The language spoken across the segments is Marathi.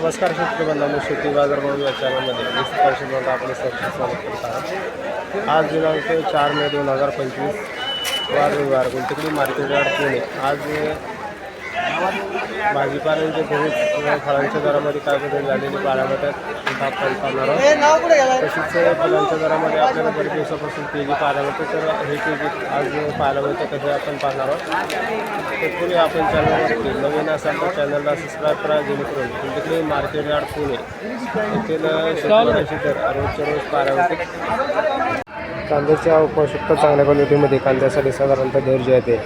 नमस्कार शेतकरी शेती बाजार म्हणून या चॅनलमध्ये वीस परिषदेमध्ये आपले सहर्ष स्वागत करत आहात आज दिनांक चार मे दोन हजार पंचवीस. वार रविवार गुंतकडी मार्केट यार्ड पुणे. आज भाजीपाल्यांच्या घरीच फळांच्या दरामध्ये काय बदल झालेले बाळामध्ये आपण पाहणार आहोत. तसेच फुलांच्या दरामध्ये आपल्याला बरेच दिवसापासून तेजी पाहायला मिळते. तर हे तेजी आज पाहायला मिळते कसे आपण पाहणार आहोत. तत्पूर्वी आपण चॅनलवरती नवीन असाल तर चॅनलला सबस्क्राईब करा जेणेकरून तुमच्याकडे मार्केट यार्ड पुणे. येथील शेतकऱ्यांची दर रोजच्या रोज पाहायला मिळते. कांद्याची आवक पाहू शकता चांगल्या क्वालिटीमध्ये कांद्यासाठी साधारणतः दर जे आहे ते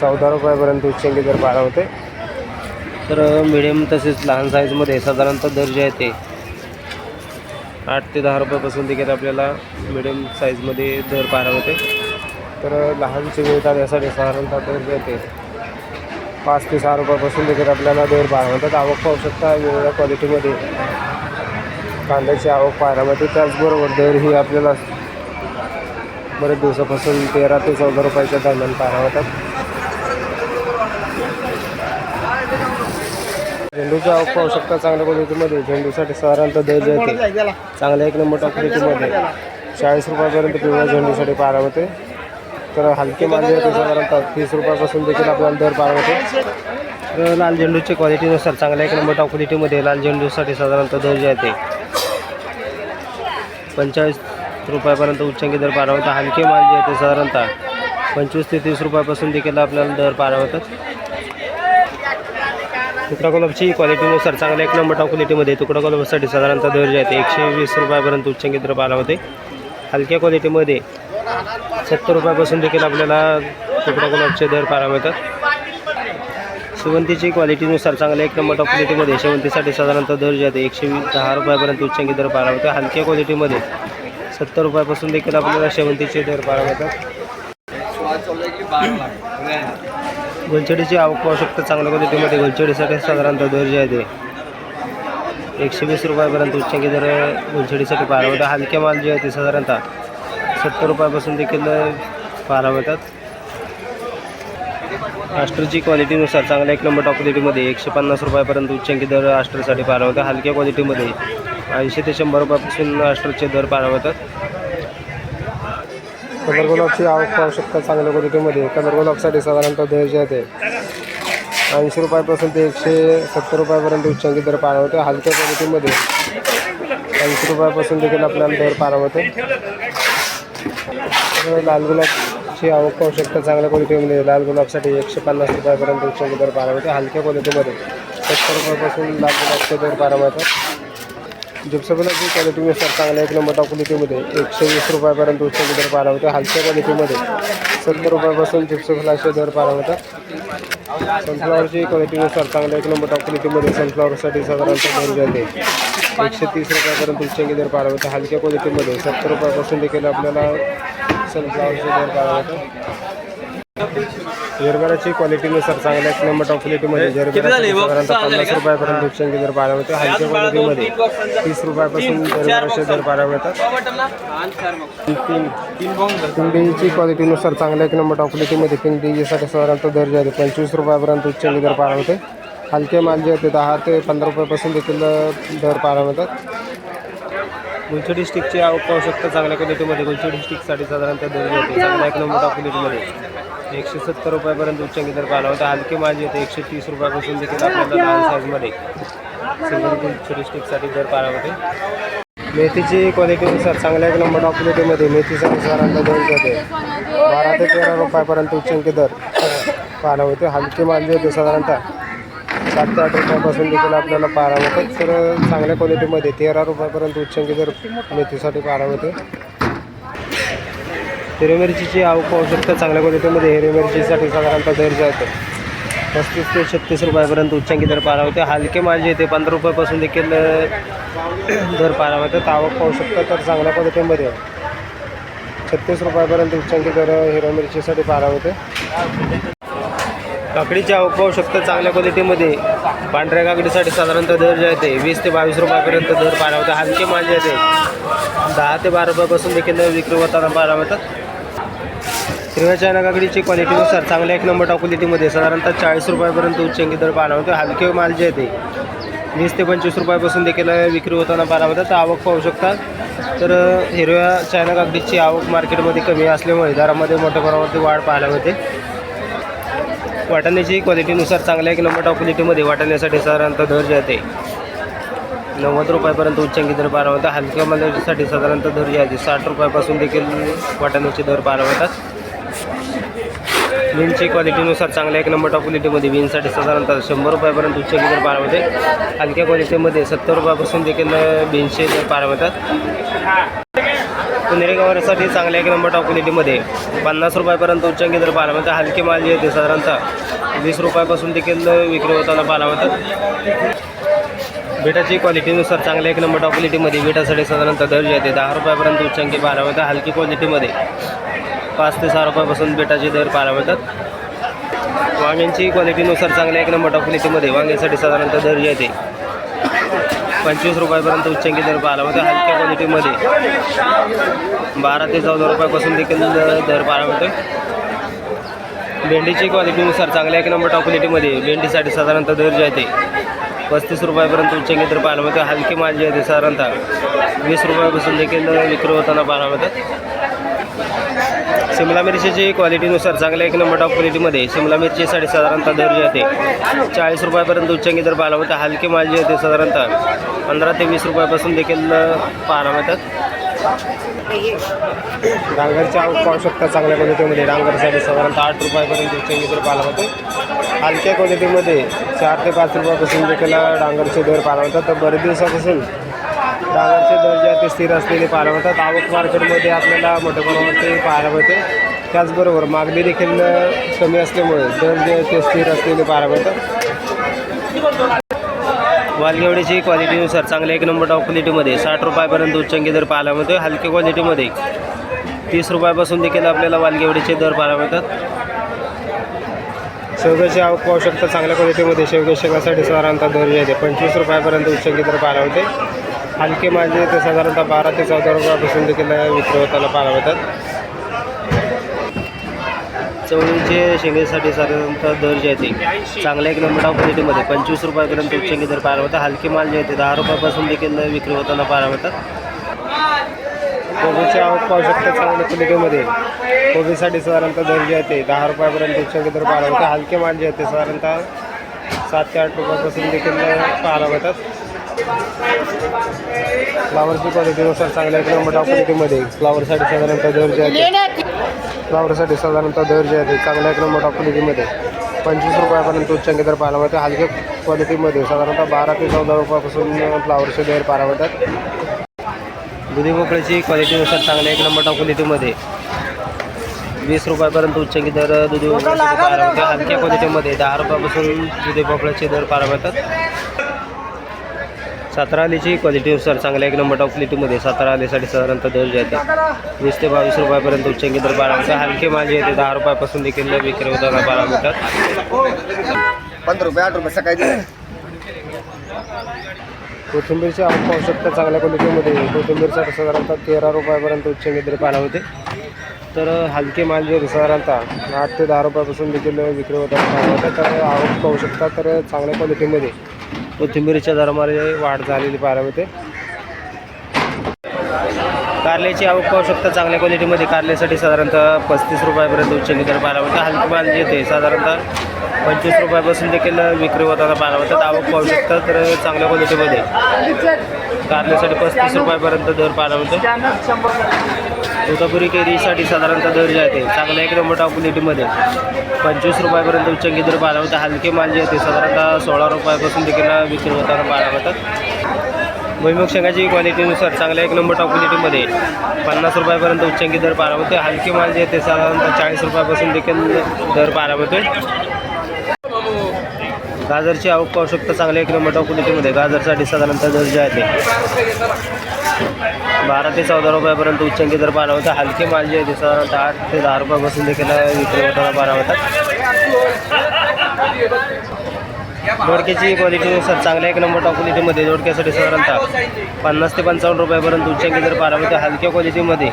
चौदा रुपयापर्यंत उच्चांकी दर पाहायला होते तर मिडियम तसेच लहान साईजमध्ये साधारणतः दर जे आहे ते आठ ते दहा रुपयापासून देखील आपल्याला मिडियम साईजमध्ये दर पाहायला होते तर लहान मिळतात यासाठी साधारणतः दर जे पाच ते सहा रुपयापासून देखील आपल्याला दर पाहायला होतात आवक पाहू शकता वेगवेगळ्या क्वालिटीमध्ये. कांद्याची आवक पाहायला मिळते. त्याचबरोबर दर ही आपल्याला बरेच दिवसापासून तेरा ते चौदा रुपयाच्या दरम्यान पाहायला होतात झेंडूचा आवक पाहू शकता चांगल्या क्वालिटीमध्ये झेंडूसाठी साधारणतः दर जे आहे चांगल्या एक नंबर टॉप क्वालिटीमध्ये चाळीस रुपयापर्यंत पिवळ्या झेंडूसाठी पाहायला होते तर हलके माल होते साधारणतः तीस रुपयापासून देखील आपल्याला दर पाहायला होते तर लाल झेंडूची क्वालिटीनुसार चांगल्या एक नंबर टॉप क्वालिटीमध्ये लाल झेंडूसाठी साधारणतः दर जे आहे पंचेचाळीस रुपयापर्यंत उच्चांकी दर पाहायला होता हलके माल जे आहे ते साधारणतः पंचवीस ते तीस रुपयापासून देखील आपल्याला दर पाहायला होतात तुकडा गुलाबची क्वालिटीनुसार चांगल्या एक नंबर टॉप क्वालिटीमध्ये तुकडा गुलाबासाठी साधारणतः दर जे आहे ते एकशे वीस रुपयापर्यंत उच्चांकी दर आला होते. हलक्या क्वालिटीमध्ये सत्तर रुपयापासून देखील आपल्याला तुकडा गुलाबचे दर पाहायला मिळतात. शेवंतीची क्वालिटीनुसार चांगल्या एक नंबर टॉप क्वालिटीमध्ये शेवंतीसाठी साधारणतः दर जे आहे ते एकशे वीस दहा रुपयापर्यंत उच्चांकी दर पाहायला होते हलक्या क्वालिटीमध्ये सत्तर रुपयापासून देखील आपल्याला शेवंतीचे दर पाहायला मिळतात. गुलछडीची आवक पाहू शकता. चांगल्या क्वालिटीमध्ये गुलछडीसाठी साधारणतः दर जे आहे ते. एकशे वीस रुपयापर्यंत उच्चांकी दर गुलछडीसाठी पाहायला मिळतात. हलके माल जे आहे ते साधारणतः सत्तर रुपयापासून देखील पाहायला मिळतात. आस्टरची क्वालिटीनुसार चांगल्या एक नंबर टॉप क्वालिटीमध्ये एकशे पन्नास रुपयापर्यंत उच्चांकी दर आस्टरसाठी पाहायला मिळतात. हलक्या क्वालिटीमध्ये ऐंशी ते शंभर रुपयापासून आस्टरचे दर पाहायला मिळतात. कलर गुलाबची आवक पाहू शकता चांगल्या क्वालिटीमध्ये. कलर गुलाबसाठी साधारणतः दर येते आहे ऐंशी रुपयापासून ते एकशे सत्तर रुपयापर्यंत उच्चांकी दर पाहायला होते हलक्या क्वालिटीमध्ये. ऐंशी रुपयापासून देखील आपल्याला दर पाहायला होते लाल गुलाबची आवक पाहू शकता चांगल्या क्वालिटीमध्ये लाल गुलाबसाठी एकशे पन्नास रुपयापर्यंत उच्चांकी दर पाहायला होते हलक्या क्वालिटीमध्ये. सत्तर रुपयापासून लाल गुलाबचे दर पाहायला मिळतात जिप्सबिलाची क्वालिटी सर चांगल्या एक नंबर क्वालिटीमध्ये एकशे वीस रुपयापर्यंत उच्च दर पाहायला होता. हालच्या क्वालिटीमध्ये सत्तर रुपयापासून जिप्सफलाचे दर पाहायला होता. सनफ्लॉवरची क्वालिटीनुसार चांगल्या एक नंबर क्वालिटीमध्ये सनफ्लॉवरसाठी साधारणतः दर जाते एकशे तीस रुपयापर्यंत उच्चांकी दर पाहायला होता. हलक्या क्वालिटीमध्ये सत्तर रुपयापासून देखील आपल्याला सनफ्लॉवरचे दर पाहायला होता. जरबराची क्वालिटीनुसार चांगल्या एक नंबर टॉप क्वालिटीमध्ये जरबरा साधारणतः पन्नास रुपयापर्यंत उच्चांकी दर पाहायला होते हलक्या क्वालिटीमध्ये तीस रुपयापासून जरबराचे दर पाहायला मिळतात. पिंडीची क्वालिटीनुसार चांगल्या एक नंबर टॉप क्वालिटीमध्ये पिंडीसाठी साधारणतः दर जे आहे. पंचवीस रुपयापर्यंत उच्चांकी दर पाहायला होते हलके माल जे आहे ते दहा ते पंधरा रुपयापासून देखील दर पाहायला मिळतात. गुलछडी स्टिकची आवक पाहू शकता चांगल्या क्वालिटीमध्ये गुलछडी स्टिकसाठी साधारणतः दर जे आहे. ते चांगल्या एक नंबर क्वालिटीमध्ये एकशे सत्तर रुपयापर्यंत उच्चांकी दर पाहायला होता. हलके माल होते एकशे तीस रुपयापासून देखील आपल्याला लहान साईजमध्ये सिंगल स्टिकसाठी दर पाहायला होते. मेथीची क्वालिटीनुसार चांगल्या एक नंबर टॉप मेथीचा नुसार अंदाज दर बारा ते तेरा रुपयापर्यंत उच्चांकी दर पाहायला होते. हलके मालजे होते साधारणतः सात ते आठ रुपयापासून देखील आपल्याला पाहायला होतं. तर चांगल्या क्वालिटीमध्ये तेरा रुपयापर्यंत उच्चांकी दर मेथीसाठी पाहायला होते. हिरवी मिरचीची आवक पाहू शकता. चांगल्या क्वालिटीमध्ये हिरवी मिरचीसाठी साधारणतः दर जे आहे पस्तीस ते छत्तीस रुपयापर्यंत उच्चांकी दर पाहायला होते. हलके माल जे पंधरा रुपयापासून देखील दर पाहायला होते. आवक पाहू शकता तर चांगल्या क्वालिटीमध्ये छत्तीस रुपयापर्यंत उच्चांकी दर हिरव्या मिरचीसाठी पाहायला होते. काकडीची आवक पाहू शकता. चांगल्या क्वालिटीमध्ये पांढऱ्या काकडीसाठी साधारणतः दर जे आहे ते वीस ते बावीस रुपयापर्यंत दर पाहायला होते. हलके माल जे आहे ते दहा ते बारा रुपयापासून देखील विक्री होताना पाहायला मिळतात. हिरव्या चायना काकडीची क्वालिटीनुसार चांगल्या एक नंबर टॉप क्वालिटीमध्ये साधारणतः चाळीस रुपयापर्यंत उच्चंकी दर पाहायला होते हलके माल जे आहे ते वीस ते पंचवीस रुपयापासून देखील विक्री होताना पाहायला मिळतात. आवक पाहू शकता. तर हिरव्या चायना काकडीची आवक मार्केटमध्ये कमी असल्यामुळे दरामध्ये मोठ्या प्रमाणावरती वाढ पाहायला मिळते. वाटाण्याची क्वालिटीनुसार चांगल्या एक नंबर टॉप क्वालिटीमध्ये वाटाण्यासाठी साधारणतः दर जे आहे नव्वद रुपयापर्यंत उच्चांकी दर पाहायला होता हलक्या मालासाठी साधारणतः दर जे आहे साठ रुपयापासून देखील वाटाण्याचे दर पाहायला होतात विनची क्वालिटीनुसार चांगल्या एक नंबर टॉप क्वालिटीमध्ये विनसाठी साधारणतः शंभर रुपयापर्यंत उच्च दर पार होते. हलक्या क्वालिटीमध्ये सत्तर रुपयापासून देखील बीनशे पार होतात. मिळतात पुणेरी चांगल्या एक नंबर टॉप क्वालिटीमध्ये पन्नास रुपयापर्यंत उच्चांकी दर पाहायला मिळतात हलके माल जे आहे साधारणतः वीस रुपयापासून देखील विक्री होताना पाहायला मिळतात बेटाची क्वालिटीनुसार चांगल्या एक नंबर टॉप क्वालिटीमध्ये बेटासाठी साधारणतः दर्जा येते दहा रुपयापर्यंत उच्चांकी पाहायला मिळतात हलकी क्वालिटीमध्ये पाच ते सहा रुपयापासून बेटाचे दर पाहायला मिळतात. वांग्यांची क्वालिटीनुसार चांगल्या एक नंबर टॉप वांग्यासाठी साधारणतः दर येते. पंचवीस रुपयापर्यंत उच्चांकी दर पाहायला मिळतो. हलक्या क्वालिटीमध्ये बारा ते चौदा रुपयापासून देखील दर पाहायला मिळतो. भेंडीची क्वालिटीनुसार चांगल्या एक नंबर टॉप भेंडीसाठी साधारणतः दर जे आहे पस्तीस रुपयापर्यंत उच्चांकी दर पाहायला मिळतो. हलकी माल जी आहे साधारणतः वीस रुपयापासून देखील विक्री होताना पाहायला मिळतात. शिमला मिरचीची क्वालिटीनुसार चांगल्या एक नंबर टॉप क्वालिटीमध्ये शिमला मिरचीसाठी साधारणतः दर येते चाळीस रुपयापर्यंत उच्चांकी दर पाहायला मिळतात हलके माल जे येते साधारणतः पंधरा ते वीस रुपयापासून देखील पाहायला मिळतात. डांगरच्या पाहू शकता चांगल्या क्वालिटीमध्ये डांगरसाठी साधारणतः आठ रुपयापर्यंत उच्चांकी दर पाहायला मिळतो हलक्या क्वालिटीमध्ये चार ते पाच रुपयापासून देखील डांगरचे दर पाहायला मिळतात. तर बरेच दिवसापासून डांगरचे दर जे ते स्थिर असलेले पाहायला मिळतात. आवक मार्केटमध्ये आपल्याला मोठ्या प्रमाणावरती पाहायला मिळते. त्याचबरोबर मागणी देखील कमी असल्यामुळे दर जे ते स्थिर असलेले पाहायला मिळतात. वालगेवडीची क्वालिटीनुसार चांगल्या एक नंबर टॉप क्वालिटीमध्ये साठ रुपयापर्यंत उच्चांकी दर पाहायला मिळतो हलक्या क्वालिटीमध्ये तीस रुपयापासून देखील आपल्याला वालगेवडीचे दर पाहायला मिळतात. शेवग्याची आवक पाहू शकता चांगल्या क्वालिटीमध्ये शेवग्या शेंगासाठी साधारणतः दर जे आहे ते पंचवीस रुपयापर्यंत उच्चांकी दर पाहायला मिळते. हलके जे ते साधारणतः बारा ते चौदा रुपयापासून देखील विक्री होताना पाहायला मिळतात. चवळीचे शेंगेसाठी साधारणतः दर जे आहे ते चांगल्या एक नंबर क्वालिटीमध्ये पंचवीस रुपयापर्यंत उच्चांकी दर पाहायला मिळतात हलके माल जे आहे ते दहा रुपयापासून देखील विक्री होताना पाहायला मिळतात. कोबीची आवक पाहू शकता चांगल्या क्वालिटीमध्ये. कोबीसाठी साधारणतः दर जे आहे ते दहा रुपयापर्यंत उच्चांकी दर पाहायला मिळतात हलके माल जे आहे ते साधारणतः सात ते आठ रुपयापासून देखील पाहायला मिळतात. फ्लावरची क्वालिटीनुसार चांगल्या एक नंबर क्वालिटीमध्ये फ्लावरसाठी साधारणतः दर जे आहे फ्लावरसाठी साधारणतः दर जे आहे चांगल्या एक नंबर क्वालिटीमध्ये पंचवीस रुपयापर्यंत उच्चांकी दर पाहायला मिळते. हलक्या क्वालिटीमध्ये साधारणतः बारा ते चौदा रुपयापासून फ्लावरचे दर पाहायला मिळतात. दुधी भोपळ्याची क्वालिटीनुसार चांगल्या एक नंबर क्वालिटीमध्ये वीस रुपयापर्यंत उच्चांकी दर दुधी भोपळ्याचे पाहायला मिळते. हलक्या क्वालिटीमध्ये दहा रुपयापासून दुधी भोपळ्याचे दर पाहायला मिळतात. सातारा आलीची क्वालिटीनुसार चांगल्या एक नंबर टॉप क्वालिटीमध्ये सातारा आलीसाठी साधारणतः दर जे आहे ते. वीस ते बावीस रुपयापर्यंत उच्चांकी दर पाहायला मिळतात हलके माल जे आहे ते दहा रुपयापासून देखील विक्री होताना पाहायला मिळतात पंधरा रुपये आठ रुपये सकाळी. कोथिंबीरची आवक पाहू शकता चांगल्या क्वालिटीमध्ये कोथिंबीरसाठी साधारणतः तेरा रुपयापर्यंत उच्चांकी दर पाहायला मिळते तर हलके माल जे साधारणतः आठ ते दहा रुपयापासून देखील विक्री मिळतात तर आवक पाहू शकता तर चांगल्या क्वालिटीमध्ये कोथिंबीरीच्या दरामध्ये वाढ झालेली पाहायला मिळते. कारल्याची आवक पाहू शकता चांगल्या क्वालिटीमध्ये कारल्यासाठी साधारणतः पस्तीस रुपयापर्यंत उच्चांकी दर पाहायला मिळते. हलकी माल येते साधारणतः पंचवीस रुपयापासून देखील विक्री होताना पाहायला मिळतात आवक पाहू शकता तर चांगल्या क्वालिटीमध्ये. कारल्यासाठी पस्तीस रुपयापर्यंत दर पाहायला मिळतो. तोतापुरी केरीसाठी साधारणतः दर जे आहे चांगल्या एक नंबर टॉप क्वालिटीमध्ये पंचवीस रुपयापर्यंत उच्चांकी दर पाहायला हलके माल जे आहे साधारणतः सोळा रुपयापासून देखील विक्री होताना पाहायला होतात भुईमुख शेंगाची क्वालिटीनुसार चांगल्या एक नंबर टॉप क्वालिटीमध्ये पन्नास रुपयापर्यंत उच्चांकी दर पाहायला मिळते हलके माल जे आहे साधारणतः चाळीस रुपयापासून देखील दर पाहायला गाजरची आवक पाहू शकता चांगल्या एक नंबर टॉप क्वालिटीमध्ये गाजरसाठी साधारणतः दर जे आहे ते बारा ते चौदा रुपयापर्यंत उच्चांकी दर पाहायला होतं हलके माल जे आहे ते साधारणतः आठ ते दहा रुपयापासून देखील विक्री होताना होता होतात क्वालिटी सर चांगल्या एक नंबर टॉप क्वालिटीमध्ये दोडक्यासाठी साधारणतः पन्नास ते पंचावन्न रुपयापर्यंत उच्चांकी दर पाहायला होते हलक्या क्वालिटीमध्ये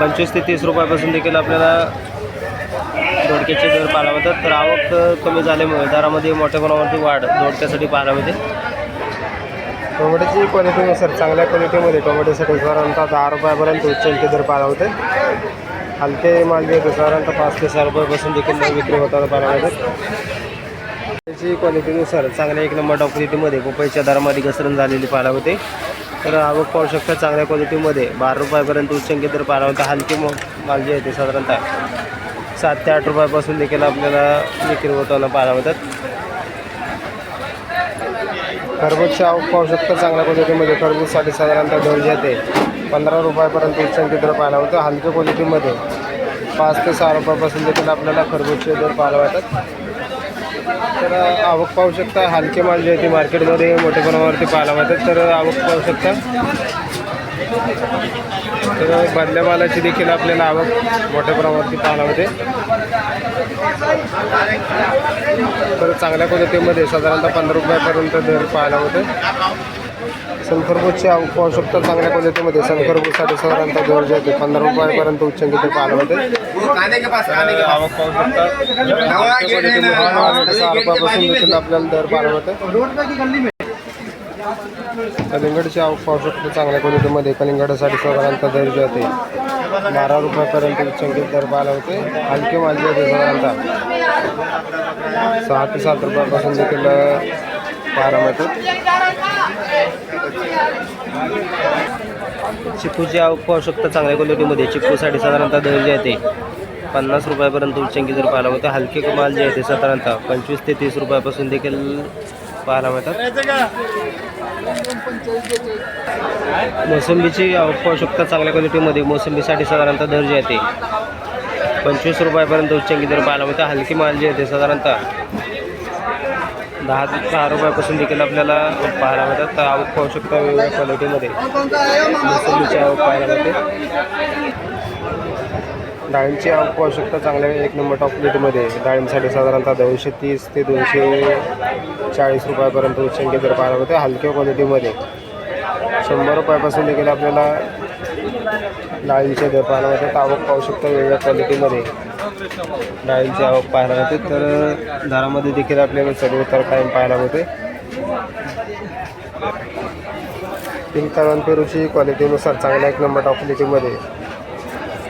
पंचवीस ते तीस रुपयापासून देखील आपल्याला दोडक्याचे दर पाहायला मिळतात तर आवक कमी झाल्यामुळे दरामध्ये मोठ्या प्रमाणावरती वाढ दोडक्यासाठी पाहायला मिळते. टोमॅटोची क्वालिटीनुसार चांगल्या क्वालिटीमध्ये टोमॅटोसाठी साधारणतः दहा रुपयापर्यंत उच्चांकी दर पाहायला होते हलके माल जे होते साधारणतः पाच ते सहा रुपयापासून देखील विक्री होताना पाहायला मिळतात त्याची क्वालिटीनुसार चांगल्या एक नंबर टॉप क्वालिटीमध्ये पपईच्या दरामध्ये घसरण झालेली पाहायला होते तर आवक पाहू शकता चांगल्या क्वालिटीमध्ये बारा रुपयापर्यंत उच्चांकी दर पाहायला होता हलके मो- माल जे आहे ते साधारणतः सात ते आठ रुपयापासून देखील आपल्याला विक्री होताना पाहायला होतात खरबूजची आवक पाहू शकता चांगल्या क्वालिटीमध्ये खरबूजसाठी साधारणतः दर जे ते पंधरा रुपयापर्यंत उच्चांकी दर पाहायला होतं. हलक्या क्वालिटीमध्ये पाच ते सहा रुपयापासून देखील आपल्याला खरबूजचे दर पाहायला मिळतात तर आवक पाहू शकता हलके माल जे आहे ते मार्केटमध्ये मोठ्या प्रमाणावरती पाहायला मिळतात. तर आवक पाहू शकता तर बदल्या मालाची देखील आपल्याला आवक मोठ्या प्रमाणावरती पाहायला मिळते तर चांगल्या क्वालिटीमध्ये साधारणतः पंधरा रुपयापर्यंत दर पाहायला मिळते सनखरबूजची आवक पाहू शकता चांगल्या क्वालिटीमध्ये सनखरबूजसाठी साधारणतः दर जे आहे पंधरा रुपयापर्यंत उच्च दर पाहायला मिळते आवक पाहू शकता सहा रुपयापासून देखील आपल्याला दर पाहायला मिळते कलिंगडची आवक पाहू शकतो. चांगल्या क्वालिटीमध्ये कलिंगडासाठी साधारणतः दर जे होते. बारा रुपयापर्यंत संकेत दर पाहायला होते. हलके माल जे होते साधारणतः सहा ते सात रुपयापासून देखील पाहायला मिळतात चिकूची आवक पाहू शकता. चांगल्या क्वालिटीमध्ये चिकूसाठी साधारणतः दर जे आहे पन्नास रुपयापर्यंत उच्चंकी जर पाहायला मिळते हलके माल जे आहे ते साधारणतः पंचवीस ते तीस रुपयापासून देखील पाहायला मिळतात. मोसंबीची पाहू शकता चांगल्या क्वालिटीमध्ये. मोसंबीसाठी साधारणतः दर जे आहे ते पंचवीस रुपयापर्यंत उच्चांकी दर पाहायला मिळते. हलकी माल जे आहे ते साधारणतः दहा दहा रुपयापासून देखील आपल्याला पाहायला मिळतात. तर आवक पाहू शकता वेगवेगळ्या क्वालिटीमध्ये. मोसंबीची आवक पाहायला मिळते. डाळिंबची आवक पाहू शकता चांगल्या एक नंबर टॉप क्वालिटीमध्ये डाळिंबसाठी साधारणतः दोनशे तीस ते दोनशे चाळीस रुपयापर्यंत उच्चांकी दर पाहायला मिळते हलक्या क्वालिटीमध्ये शंभर रुपयापासून देखील आपल्याला डाळींचे दर पाहायला मिळतात आवक पाहू शकता वेगळ्या क्वालिटीमध्ये डाळींची आवक पाहायला मिळते तर दरामध्ये देखील आपल्याला सर्व उतार कायम पाहायला मिळते. पिंक तळण पेरूची क्वालिटीनुसार चांगल्या एक नंबर टॉप क्वालिटीमध्ये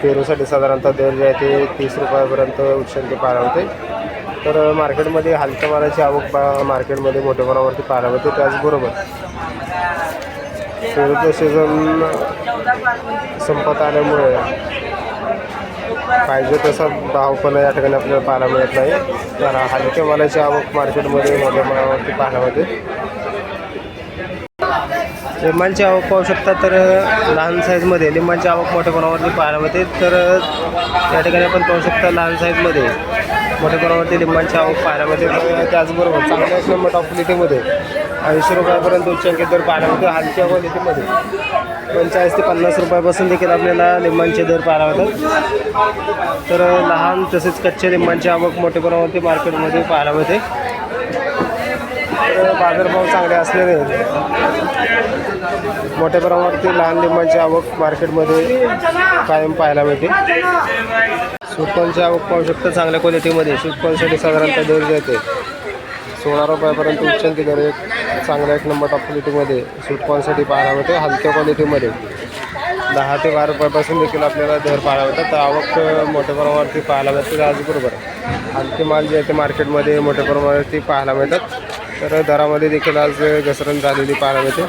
पेरूसाठी साधारणतः दर जे आहे ते तीस रुपयापर्यंत उच्चांकी पाहायला मिळते. तर मार्केटमध्ये हलक्या मालाची आवक पा मार्केटमध्ये मोठ्या प्रमाणावरती पाहायला मिळते त्याचबरोबर शेवटचं सीझन संपत आल्यामुळे पाहिजे तसा भाव पण या ठिकाणी आपल्याला पाहायला मिळत नाही. तर हलक्या मालाची आवक मार्केटमध्ये मोठ्या प्रमाणावरती पाहायला मिळते. लिंबांची आवक पाहू शकता तर लहान साईजमध्ये लिंबांची आवक मोठ्या प्रमाणावरती पाहायला मिळते. तर या ठिकाणी आपण पाहू शकता लहान साईजमध्ये मोठ्या प्रमाणावरती लिंबांच्या आवक पाहायला मिळते. तर त्याचबरोबर चांगल्या एक नंबर टॉप क्वालिटीमध्ये ऐंशी रुपयापर्यंत उच्चांकित दर पाहायला मिळते हलक्या क्वालिटीमध्ये पंचेचाळीस ते पन्नास रुपयापासून देखील आपल्याला लिंबांचे दर पाहायला मिळतात. तर लहान तसेच कच्च्या लिंबांची आवक मोठ्या प्रमाणावरती मार्केटमध्ये पाहायला मिळते. तर बाजारभाव चांगले असल्याने मोठ्या प्रमाणावरती लहान लिंबांची आवक मार्केटमध्ये कायम पाहायला मिळते. सुटकॉनची आवक पाहू शकता चांगल्या क्वालिटीमध्ये. सुटकॉलसाठी साधारणतः दर जे सोळा रुपयापर्यंत उच्चांकी दर एक चांगल्या एक नंबर टॉप क्वालिटीमध्ये सुटकॉलसाठी पाहायला मिळते हलक्या क्वालिटीमध्ये दहा ते बारा रुपयापासून देखील आपल्याला दर पाहायला मिळतात. तर आवक मोठ्या प्रमाणावरती पाहायला मिळते आजबरोबर. हलके माल जे आहे ते मार्केटमध्ये मोठ्या प्रमाणावरती पाहायला मिळतात. तर दरामध्ये देखील आज घसरण झालेली पाहायला मिळते.